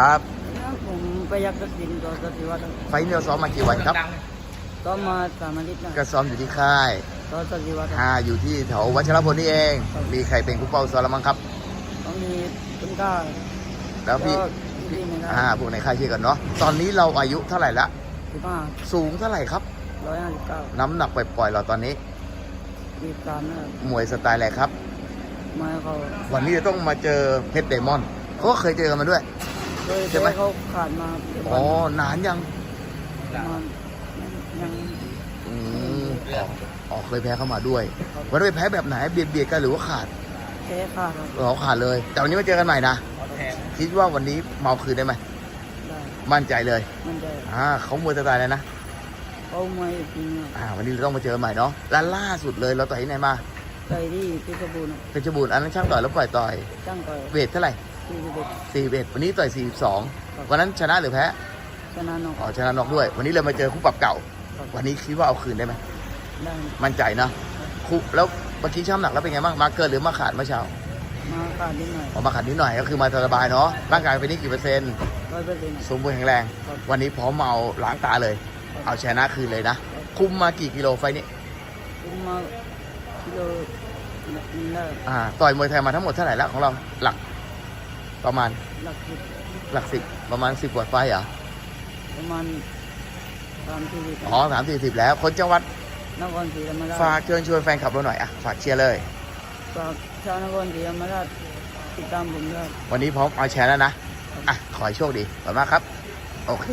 ครับผมไปยักษ์ดินตัวสติวัฒน์ไฟล์นี้เราซ้อมมากี่วันครับก็มาสามอาทิตย์นะก็ซ้อมอยู่ที่ค่ายตัวสติวัฒน์อ่าอยู่ที่แถววัชรพลนี่เอง มีใครเป็นผู้เป้าซ้อมแล้วมั้งครับต้องมีคุณก้าแล้วพี่ก็พี่นะคอ่ารับพวกในค่ายเชียร์กันเนาะตอนนี้เราอายุเท่าไหร่ละสิบห้าสูงเท่าไหร่ครับร้อยห้าสิบเก้าน้ำหนักปล่อยๆเราตอนนี้ยี่สิบสามนะครับมวยสไตล์อะไรครับมาเขาวันนี้จะต้องมาเจอเพชรเดมอนเขาก็เคยเจอกันมาด้วย โดยใช่ไหมเขาขาดมาเป็นอ๋อวันนานยังประมาณยังอืมอ๋ออ๋อเคยแพ้เข้ามาด้วยวันนี้นไปแพ้แบบไหนเบียดเบียดกันหรือว่าขาดแค่ขาดครับเราขาดเลย แต่วันนี้มาเจอกันใหม่นะคิดว่าวันนี้เมาคืนได้ไหมได้มั่นใจเลยมันจะอ่าเขามวยสไตล์อะไรนะเขาไม่จริงครับอ่า วันนี้เราต้องมาเจอกันใหม่เนาะแล้วล่าสุดเลยเราต่อยที่ไหนมา ใจที่พิษบูรณ์เพชรบูรณ์อันนั้นช่างต่อยแล้วปล่อยต่อยจ้างต่อยเวทเท่าไหร่ ที่สิบเอ็ดสี่เวทวันนี้ต่อยสี่สองวันนั้นชนะหรือแพ้ชนะนอกอ๋อชนะน็อกด้วย วันนี้เลยมาเจอคู่ปรับเก่า ครับวันนี้คิดว่าเอาคืนได้ไหมได้มั่นใจนะคู่แล้วเมื่อกี้ช่างน้ำหนักแล้วเป็นไงบ้างมาเกินหรือมาขาดเมื่อเช้ามาขาดนิดหน่อยออกมาขาดนิดหน่อยก็คือมาสบายๆเนาะร่างกายเป็นนี่กี่เปอร์เซ็นต์ร้อยเปอร์เซ็นต์ สมบูรณ์แข็งแรง ครับ วันนี้พร้อมมาเอาล้างตาเลย เอาชนะคืนเลยนะ คุมมากี่กิโลไฟล์นี้ผมมากิโลหนึ่งได้อ่าต่อยมวยไทยมาทั้งหมดเท่าไหร่ละของเราหลัก ประมาณหลักสิบหลักสิบประมาณสิบกว่าไฟล์เหรอประมาณสามสี่สิบอ๋อสามสี่สิบแล้วคนจังหวัดนครศรีธรรมราชฝากเชิญชวนแฟนคลับเราหน่อยอะฝากเชียร์เลยฝากชาวนครศรีธรรมราชติดตามผมด้วยวันนี้พร้อมเอาแชร์แล้วนะอะขอให้โชคดีขอบคุณมากครับโอเค